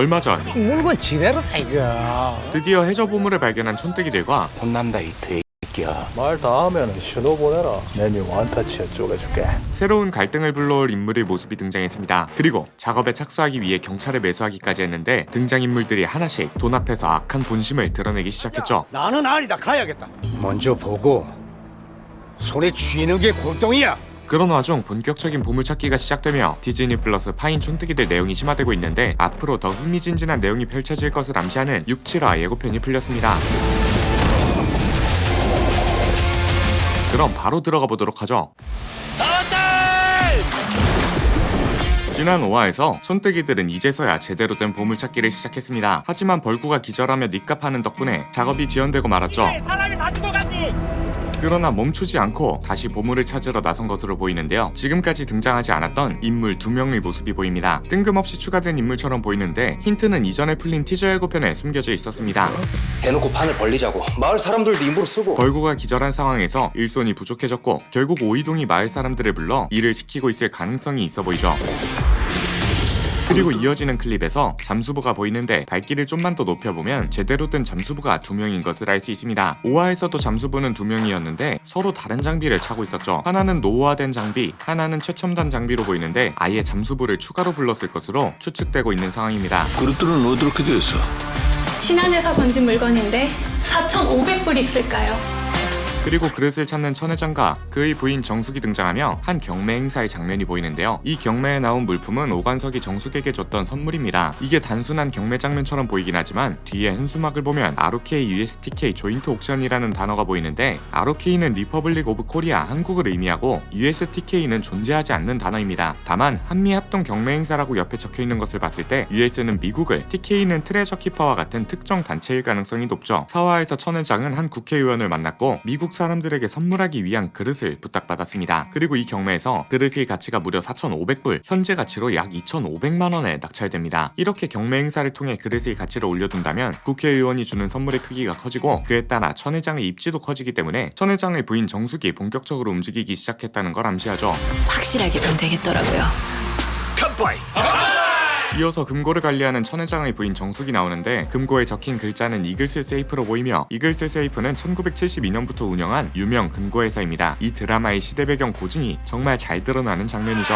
얼마 전 물건 지대로 다 이거. 드디어 해저 보물을 발견한 촌뜨기들과 혼난다 이 새끼야 말 다 하면 신호 보내라. 메뉴 원터치에 쪼개줄게. 새로운 갈등을 불러올 인물의 모습이 등장했습니다. 그리고 작업에 착수하기 위해 경찰에 매수하기까지 했는데 등장인물들이 하나씩 돈 앞에서 악한 본심을 드러내기 시작했죠. 나는 아니다 가야겠다. 먼저 보고 손에 쥐는 게 골동이야. 그런 와중 본격적인 보물찾기가 시작되며 디즈니 플러스 파인 촌뜨기들 내용이 심화되고 있는데 앞으로 더 흥미진진한 내용이 펼쳐질 것을 암시하는 6.7화 예고편이 풀렸습니다. 그럼 바로 들어가 보도록 하죠. 지난 5화에서 촌뜨기들은 이제서야 제대로 된 보물찾기를 시작했습니다. 하지만 벌구가 기절하며 닉값하는 덕분에 작업이 지연되고 말았죠. 그러나 멈추지 않고 다시 보물을 찾으러 나선 것으로 보이는데요. 지금까지 등장하지 않았던 인물 두 명의 모습이 보입니다. 뜬금없이 추가된 인물처럼 보이는데 힌트는 이전에 풀린 티저 예고편에 숨겨져 있었습니다. 대놓고 판을 벌리자고 마을 사람들도 임무로 쓰고 벌구가 기절한 상황에서 일손이 부족해졌고 결국 오이동이 마을 사람들을 불러 일을 시키고 있을 가능성이 있어 보이죠. 그리고 이어지는 클립에서 잠수부가 보이는데 발길을 좀만 더 높여보면 제대로 된 잠수부가 두 명인 것을 알 수 있습니다. 5화에서도 잠수부는 두 명이었는데 서로 다른 장비를 차고 있었죠. 하나는 노후화된 장비, 하나는 최첨단 장비로 보이는데 아예 잠수부를 추가로 불렀을 것으로 추측되고 있는 상황입니다. 그릇들은 어떻게 됐어? 신안에서 건진 물건인데 4,500불 있을까요? 그리고 그릇을 찾는 천회장과 그의 부인 정숙이 등장하며 한 경매 행사의 장면이 보이는데요. 이 경매에 나온 물품은 오관석이 정숙에게 줬던 선물입니다. 이게 단순한 경매 장면처럼 보이긴 하지만 뒤에 현수막을 보면 ROK USTK 조인트 옥션이라는 단어가 보이는데 ROK는 리퍼블릭 오브 코리아 한국을 의미하고 USTK는 존재하지 않는 단어입니다. 다만 한미 합동 경매 행사라고 옆에 적혀 있는 것을 봤을 때 US는 미국을, TK는 트레저 키퍼와 같은 특정 단체일 가능성이 높죠. 사화에서 천회장은 한 국회의원을 만났고 미국 사람들에게 선물하기 위한 그릇을 부탁받았습니다. 그리고 이 경매에서 그릇의 가치가 무려 4,500불, 현재 가치로 약 2,500만 원에 낙찰됩니다. 이렇게 경매 행사를 통해 그릇의 가치를 올려둔다면 국회의원이 주는 선물의 크기가 커지고 그에 따라 천 회장의 입지도 커지기 때문에 천 회장의 부인 정숙이 본격적으로 움직이기 시작했다는 걸 암시하죠. 확실하게 돈 되겠더라고요. 이 어서 금고를 관리하는 천 회장의 부인 정숙이 나오는데 금고에 적힌 글자는 이글스 세이프로 보이며 이글스 세이프는 1972년부터 운영한 유명 금고 회사입니다. 이 드라마의 시대 배경 고증이 정말 잘 드러나는 장면이죠.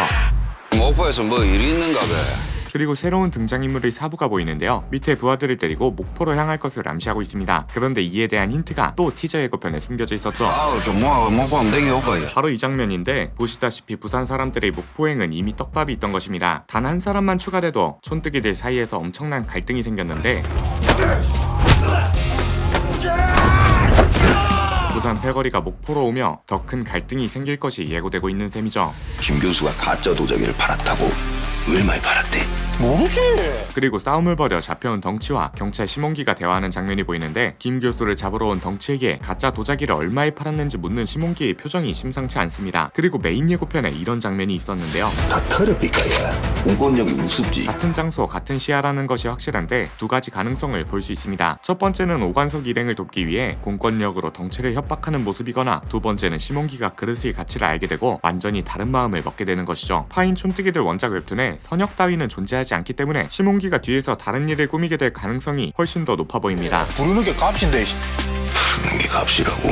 목포에서 뭐 일이 있는가 봐. 그리고 새로운 등장인물의 사부가 보이는데요. 밑에 부하들을 데리고 목포로 향할 것을 암시하고 있습니다. 그런데 이에 대한 힌트가 또 티저 예고편에 숨겨져 있었죠. 하면 댕겨 올거야. 바로 이 장면인데 보시다시피 부산 사람들의 목포행은 이미 떡밥이 있던 것입니다. 단 한 사람만 추가돼도 촌뜨기들 사이에서 엄청난 갈등이 생겼는데 부산 패거리가 목포로 오며 더 큰 갈등이 생길 것이 예고되고 있는 셈이죠. 김 교수가 가짜 도자기를 팔았다고 얼마에 팔았대? 모르지. 그리고 싸움을 벌여 잡혀온 덩치와 경찰 심홍기가 대화하는 장면이 보이는데 김 교수를 잡으러 온 덩치에게 가짜 도자기를 얼마에 팔았는지 묻는 심홍기의 표정이 심상치 않습니다. 그리고 메인 예고편에 이런 장면이 있었는데요. 다 털어삐까야. 공권력이 우습지. 같은 장소, 같은 시야라는 것이 확실한데 두 가지 가능성을 볼 수 있습니다. 첫 번째는 오관석 일행을 돕기 위해 공권력으로 덩치를 협박하는 모습이거나 두 번째는 심홍기가 그릇의 가치를 알게 되고 완전히 다른 마음을 먹게 되는 것이죠. 파인 촌뜨기들 원작 웹툰에 선역 따위는 존재하지 않기 때문에 심홍기가 뒤에서 다른 일을 꾸미게 될 가능성이 훨씬 더 높아 보입니다. 부르는 게 값인데. 씨. 푸는 게 값이라고.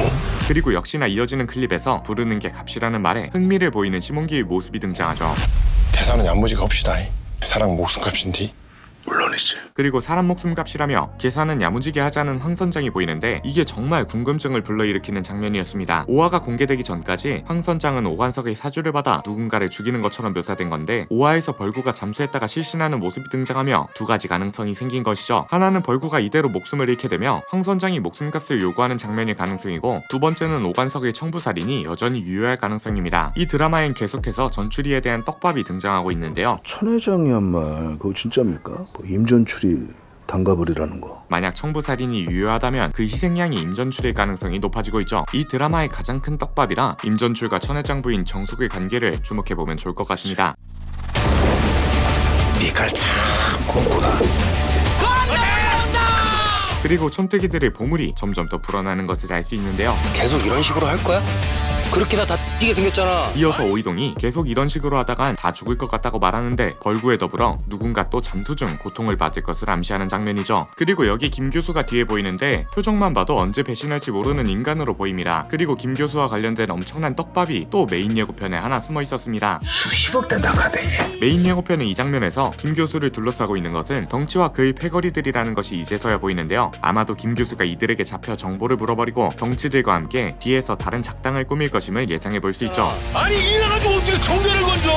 그리고 역시나 이어지는 클립에서 부르는 게 값이라는 말에 흥미를 보이는 심홍기의 모습이 등장하죠. 계산은 야무지가 없시다. 사랑 목숨값인디. 물론이지. 그리고 사람 목숨 값이라며 계산은 야무지게 하자는 황 선장이 보이는데 이게 정말 궁금증을 불러일으키는 장면이었습니다. 5화가 공개되기 전까지 황 선장은 오관석의 사주를 받아 누군가를 죽이는 것처럼 묘사된 건데 5화에서 벌구가 잠수했다가 실신하는 모습이 등장하며 두 가지 가능성이 생긴 것이죠. 하나는 벌구가 이대로 목숨을 잃게 되며 황 선장이 목숨값을 요구하는 장면일 가능성이고 두 번째는 오관석의 청부살인이 여전히 유효할 가능성입니다. 이 드라마엔 계속해서 전추리에 대한 떡밥이 등장하고 있는데요. 천 회장이 한말 그거 진짜입니까? 뭐 임전출이 단가버리라는 거. 만약 청부살인이 유효하다면 그 희생양이 임전출일 가능성이 높아지고 있죠. 이 드라마의 가장 큰 떡밥이라 임전출과 천회장 부인 정숙의 관계를 주목해보면 좋을 것 같습니다. 니깔 참 곤구나. 그리고 촌뜨기들의 보물이 점점 더 불어나는 것을 알 수 있는데요. 계속 이런 식으로 할 거야? 그렇게 다, 다 X띠게 생겼잖아. 이어서 오이동이 계속 이런 식으로 하다간 다 죽을 것 같다고 말하는데 벌구에 더불어 누군가 또 잠수 중 고통을 받을 것을 암시하는 장면이죠. 그리고 여기 김 교수가 뒤에 보이는데 표정만 봐도 언제 배신할지 모르는 인간으로 보입니다. 그리고 김 교수와 관련된 엄청난 떡밥이 또 메인 예고편에 하나 숨어 있었습니다. 수십억 대 나가대. 메인 예고편의 이 장면에서 김 교수를 둘러싸고 있는 것은 덩치와 그의 패거리들이라는 것이 이제서야 보이는데요. 아마도 김 교수가 이들에게 잡혀 정보를 물어버리고 덩치들과 함께 뒤에서 다른 작당을 꾸밀 것임을 예상해 볼수 있죠. 아니 이래가지고 어떻게 정면을 건져?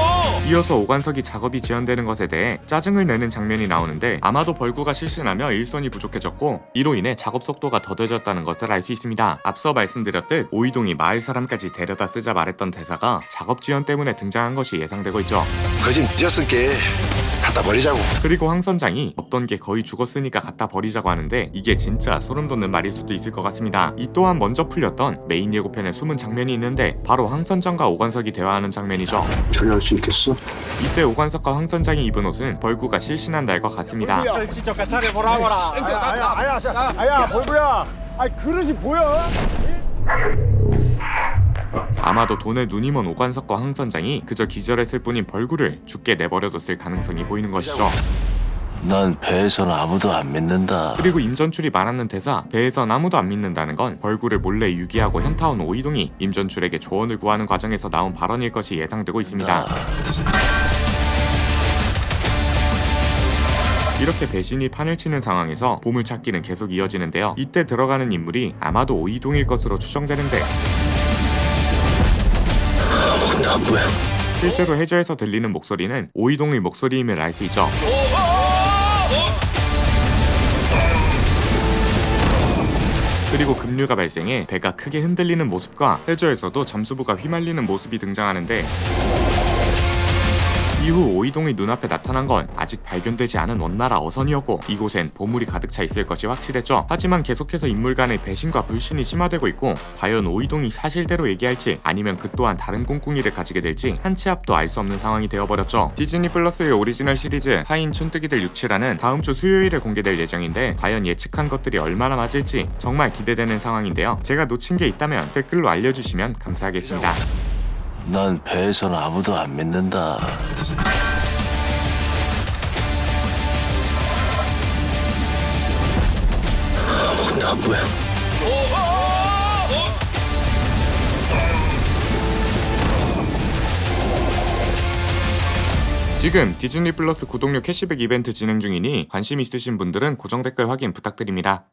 이어서 오관석이 작업이 지연되는 것에 대해 짜증을 내는 장면이 나오는데 아마도 벌구가 실신하며 일손이 부족해졌고 이로 인해 작업 속도가 더뎌졌다는 것을 알 수 있습니다. 앞서 말씀드렸듯 오이동이 마을 사람까지 데려다 쓰자 말했던 대사가 작업 지연 때문에 등장한 것이 예상되고 있죠. 거짓 졌을게 갖다 버리자고 그리고 황 선장이 어떤 게 거의 죽었으니까 갖다 버리자고 하는데 이게 진짜 소름 돋는 말일 수도 있을 것 같습니다. 이 또한 먼저 풀렸던 메인 예고편의 숨은 장면이 있는데 바로 황 선장과 오관석이 대화하는 장면이죠. 처리할 수 있겠어? 이때 오관석과 황 선장이 입은 옷은 벌구가 실신한 날과 같습니다. 아 마도 돈에 눈이 먼 오관석과 황 선장이 그저 기절했을 뿐인 벌구를 죽게 내버려뒀을 가능성이 보이는 것이죠. 난 배에서는 아무도 안 믿는다. 그리고 임전출이 말하는 대사 배에선 아무도 안 믿는다는 건 벌구를 몰래 유기하고 현타온 오이동이 임전출에게 조언을 구하는 과정에서 나온 발언일 것이 예상되고 있습니다. 이렇게 배신이 판을 치는 상황에서 보물 찾기는 계속 이어지는데요. 이때 들어가는 인물이 아마도 오이동일 것으로 추정되는데 아무것도 안 보여. 실제로 해저에서 들리는 목소리는 오이동의 목소리임을 알 수 있죠. 그리고 급류가 발생해 배가 크게 흔들리는 모습과 해저에서도 잠수부가 휘말리는 모습이 등장하는데 이후 오이동의 눈앞에 나타난 건 아직 발견되지 않은 원나라 어선이었고 이곳엔 보물이 가득 차 있을 것이 확실했죠. 하지만 계속해서 인물 간의 배신과 불신이 심화되고 있고 과연 오이동이 사실대로 얘기할지 아니면 그 또한 다른 꿍꿍이를 가지게 될지 한 치 앞도 알 수 없는 상황이 되어버렸죠. 디즈니 플러스의 오리지널 시리즈 하인 촌뜨기들 6치라는 다음 주 수요일에 공개될 예정인데 과연 예측한 것들이 얼마나 맞을지 정말 기대되는 상황인데요. 제가 놓친 게 있다면 댓글로 알려주시면 감사하겠습니다. 난 배에서는 아무도 안 믿는다. 아무것도 안 보여. 지금 디즈니 플러스 구독료 캐시백 이벤트 진행 중이니 관심 있으신 분들은 고정 댓글 확인 부탁드립니다.